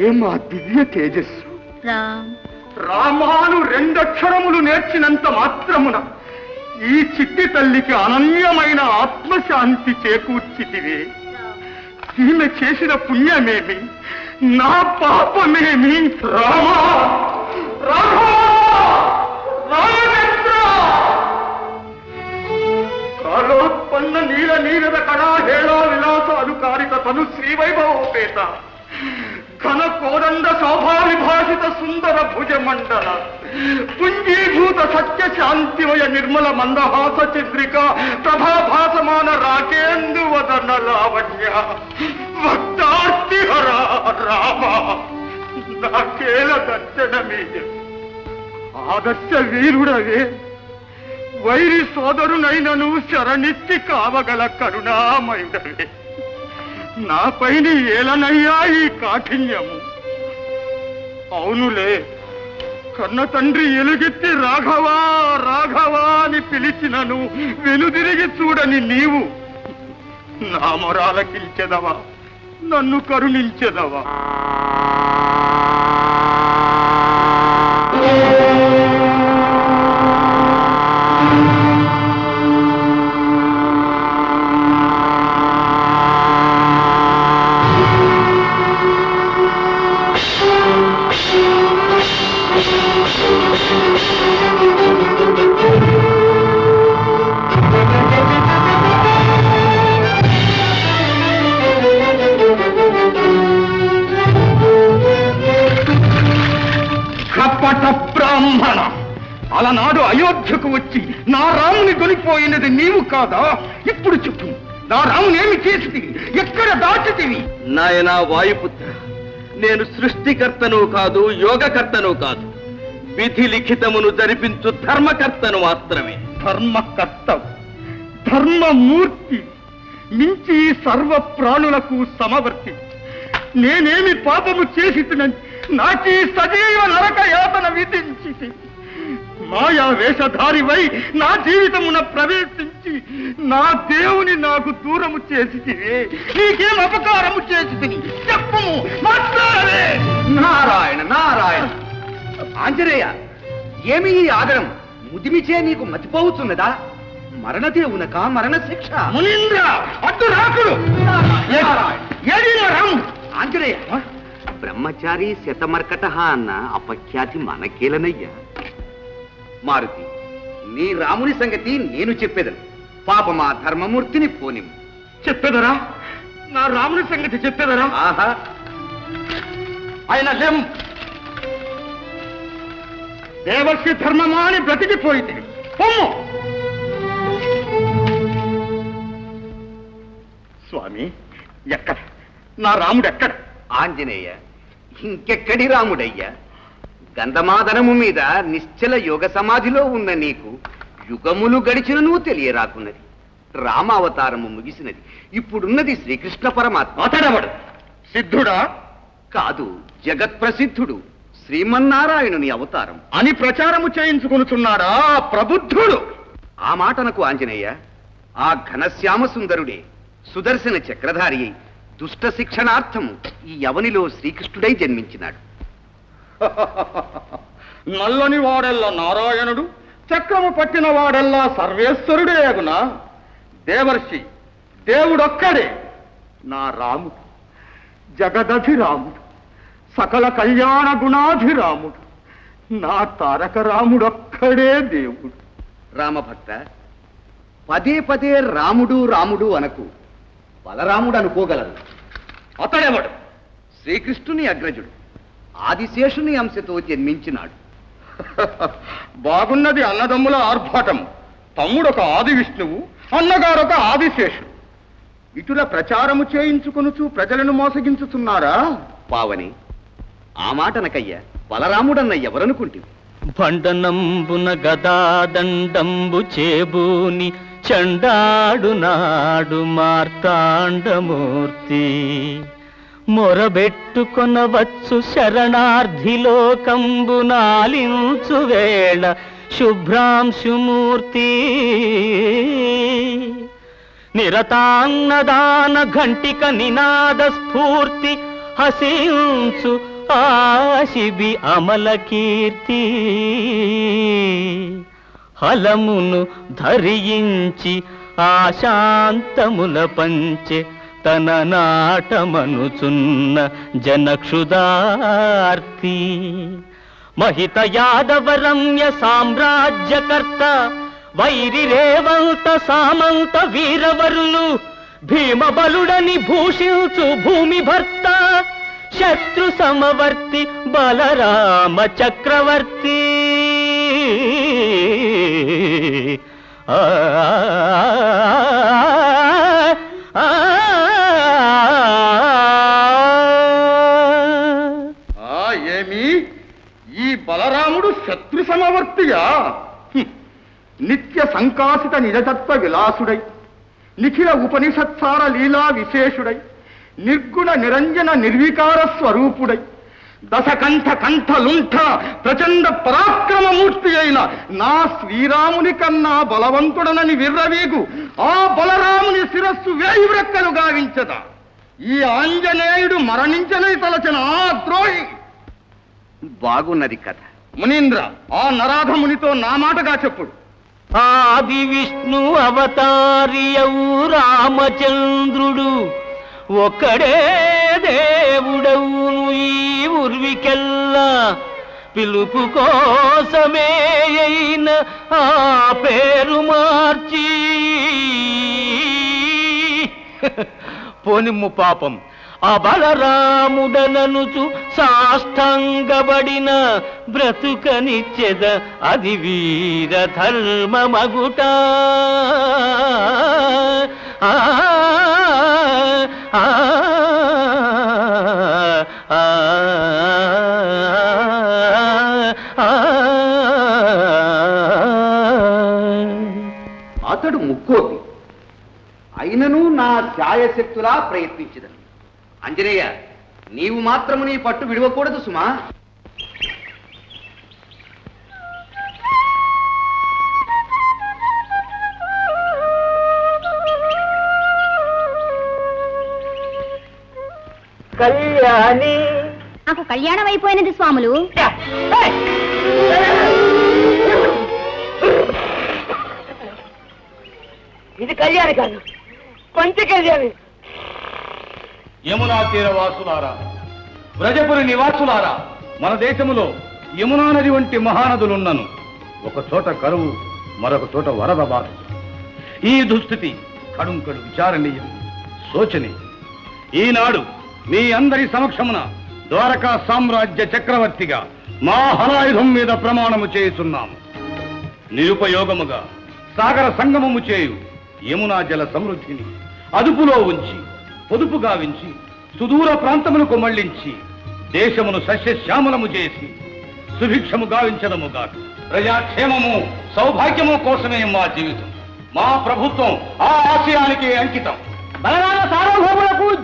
ఏమా దివ్య తేజస్సు? రామ్. రామాను రెండక్షరములు నేర్చినంత మాత్రమున ఈ చిట్టి తల్లికి అనన్యమైన ఆత్మశాంతి చేకూర్చితివే. ఈమె చేసిన పుణ్యమేమి? నా పాపమేమి? రామా! రామచంద్ర! కాలోత్పన్న నీల నీరద కళా హేళా విలాస అనుకారిత తను శ్రీవైభవోపేత. ఘన కోదండ శోభావిభాషిత సుందర భుజమండల పుంజీభూత సత్య శాంతిమయ నిర్మల మందహాస చంద్రిక ప్రభాభాసమాన రాకేందు వదన లావణ్య భక్తార్తిహర రామ నాకేల దర్శనమే ఆదర్శ వీరుడవే వైరి సోదరునైనను శరణిత్తి కావగల కరుణామయుడవే నాపైన ఏలనయ్యా ఈ కాఠిన్యము. అవునులే కన్న తండ్రి ఎలుగెత్తి రాఘవా రాఘవా అని పిలిచినను వెనుదిరిగి చూడని నీవు. నా మొరాలకిల్చెదవా నన్ను కరుణించెదవా. కపట బ్రాహ్మణ. అలనాడు అయోధ్యకు వచ్చి నా రాముని కొనిపోయినది నీవు కాదా? ఇప్పుడు చెప్పు. నా రాముని ఏమి చేసితివి? ఎక్కడ దాచితివి? నాయనా వాయుపుత్ర నేను సృష్టికర్తను కాదు యోగకర్తను కాదు. విధి లిఖితమును జరిపించు ధర్మకర్తను మాత్రమే. ధర్మకర్త ధర్మమూర్తి. మించి సర్వ ప్రాణులకు సమవర్తి. నేనేమి పాపము చేసి నాకీ సజీవ విధించి మాయా వేషధారివై నా జీవితమున ప్రవేశించి నా దేవుని నాకు దూరము చేసి నీకేం అపకారము చేసి చెప్పు మాట్లాడవే. నారాయణ నారాయణ. ఆంజనేయ ఏమి ఈ ఆదరం? ముదిమిచే నీకు మతిపోవుతున్నదా మరణదేవునక మరణ శిక్ష మునీంద్ర అడ్డు రాకుడు. రాముడు ఆంజనేయ. బ్రహ్మచారి శతమర్కట అన్న అపఖ్యాతి మనకేలనయ్యా. మారుతి. నీ రాముని సంగతి నేను చెప్పేదను. పాపమా ధర్మమూర్తిని పోనిం. చెప్పేదరా? నా రాముని సంగతి చెప్పేదరా? ఆహా. ఆయన లేం దేవర్షి ధర్మమా అని బ్రతికిపోయింది. పొమ్ము. స్వామి ఎక్కడ? నా రాముడు ఎక్కడ? ఆంజనేయ ఇంకెక్కడి రాముడయ్యా? గంధమాదనము మీద నిశ్చల యోగ సమాధిలో ఉన్న నీకు యుగములు గడిచినను తెలియరాకున్నది. రామావతారము ముగిసినది. ఇప్పుడున్నది శ్రీకృష్ణ పరమాత్మ. అతడవడు సిద్ధుడా? కాదు జగత్ ప్రసిద్ధుడు. శ్రీమన్నారాయణుని అవతారం. అని ప్రచారము చేయించుకొనుచున్నాడా ప్రబుద్ధుడు? ఆ మాటనకు ఆంజనేయ ఆ ఘనశ్యామ సుందరుడే సుదర్శన చక్రధారి దుష్ట శిక్షణార్థము ఈ యవనిలో శ్రీకృష్ణుడై జన్మించినాడు. నల్లని వాడెల్లా నారాయణుడు చక్రము పట్టిన వాడెల్లా సర్వేశ్వరుడే అగునా? దేవర్షి దేవుడొక్కడే నా రాముడు జగదధిరాముడు సకల కళ్యాణ గుణాధిరాముడు నా తారక రాముడొక్కడే దేవుడు. రామభక్త పదే పదే రాముడు రాముడు అనకు బలరాముడు అనుకోగలరు. అతడెవడు? శ్రీకృష్ణుని అగ్రజుడు. ఆదిశేషుని అంశతో జన్మించినాడు. బాగున్నది అన్నదమ్ముల ఆర్భాటం. తమ్ముడొక ఆది విష్ణువు అన్నగారొక ఆదిశేషుడు. ఇటుల ప్రచారము చేయించుకొనుచు ప్రజలను మోసగించుతున్నారా పావని ఆ మాటనకయ్య బలరాముడన్న ఎవరనుకుంటివి? బండనంబున గదాదండంబు చేబూని చండాడు నాడు మార్తాండమూర్తి. మొరబెట్టుకొనవచ్చు శరణార్థిలోకంబు నాలించు వేళ శుభ్రాంశుమూర్తి. నిరతాన్నదాన ఘంటిక నినాద స్ఫూర్తి హసించు ఆశిబి అమల కీర్తి. హలమును ధరించి ఆశాంతముల పంచే తన నాటమనుచున్న జనక్షుదార్తి మహిత యాదవరమ్య సామ్రాజ్యకర్త వైరి రేవంత సామంత వీరవరులు భీమబలుడని భూషించు భూమి భర్త శత్రు సమవర్తి బలరామ చక్రవర్తి ఆ, ఆ, ఈ బలరాముడు శత్రు సమవర్తిగా. నిత్య సంకాసిత నిజతత్వ విలాసుడై నిఖిల ఉపనిషత్సార లీలా విశేషుడై నిర్గుణ నిరంజన నిర్వికార స్వరూపుడై దశకంఠ కంఠ లుంఠ ప్రచండ పరాక్రమమూర్తి అయిన నా శ్రీరాముని కన్నా బలవంతుడనని విర్రవీగు ఆ బలరాముని శిరస్సు వేయి వ్రెక్కలు గావించదా ఈ ఆంజనేయుడు మరణించని తలచిన ఆ ద్రోహి బాగున్నది కథ. మునీంద్ర ఆ నరాధ మునితో నా మాటగా చెప్పుడు ఆది విష్ణు అవతారియవు రామచంద్రుడు ఒక్కడే దేవుడవును ఈ ఉర్వికెల్లా. పిలుపు కోసమే అయిన ఆ పేరు మార్చి. పోనిమ్ము పాపం. అబలరాముడననుచు సాష్టంగబడిన సాష్టాంగబడిన బ్రతుకనిచ్చెద అది వీర ధర్మమగుట ఆ, ఆ, అతడు ముక్కోపి. అయినను నా ఛాయశక్తులా ప్రయత్నించదని. అంజనేయ నీవు మాత్రము నీ పట్టు విడవకూడదు సుమా. కళ్యాణి. నాకు కళ్యాణం అయిపోయినది స్వాములు. ఇది కళ్యాణి కాదు పంచ కళ్యాణి. యమునా తీర వాసులారా వ్రజపురి నివాసులారా మన దేశములో యమునా నది వంటి మహానదులున్నను. ఒక చోట కరువు మరొక చోట వరద బాధ. ఈ దుస్థితి కడుంకడు విచారణీయం శోచనీయం. ఈనాడు మీ అందరి సమక్షమున ద్వారకా సామ్రాజ్య చక్రవర్తిగా మా హలాయుధం మీద ప్రమాణము చేస్తున్నాము నిరుపయోగముగా సాగర సంగమము చేయు యమునా జల సమృద్ధిని అదుపులో ఉంచి పొదుపు గావించి సుదూర ప్రాంతములకు మళ్ళించి దేశమును సస్యశ్యామలము చేసి సుభిక్షము గావించదముగా ప్రజాక్షేమము సౌభాగ్యము కోసమే మా జీవితం. మా ప్రభుత్వం ఆ ఆశయానికి అంకితం. బలరామ సార్వభౌములకు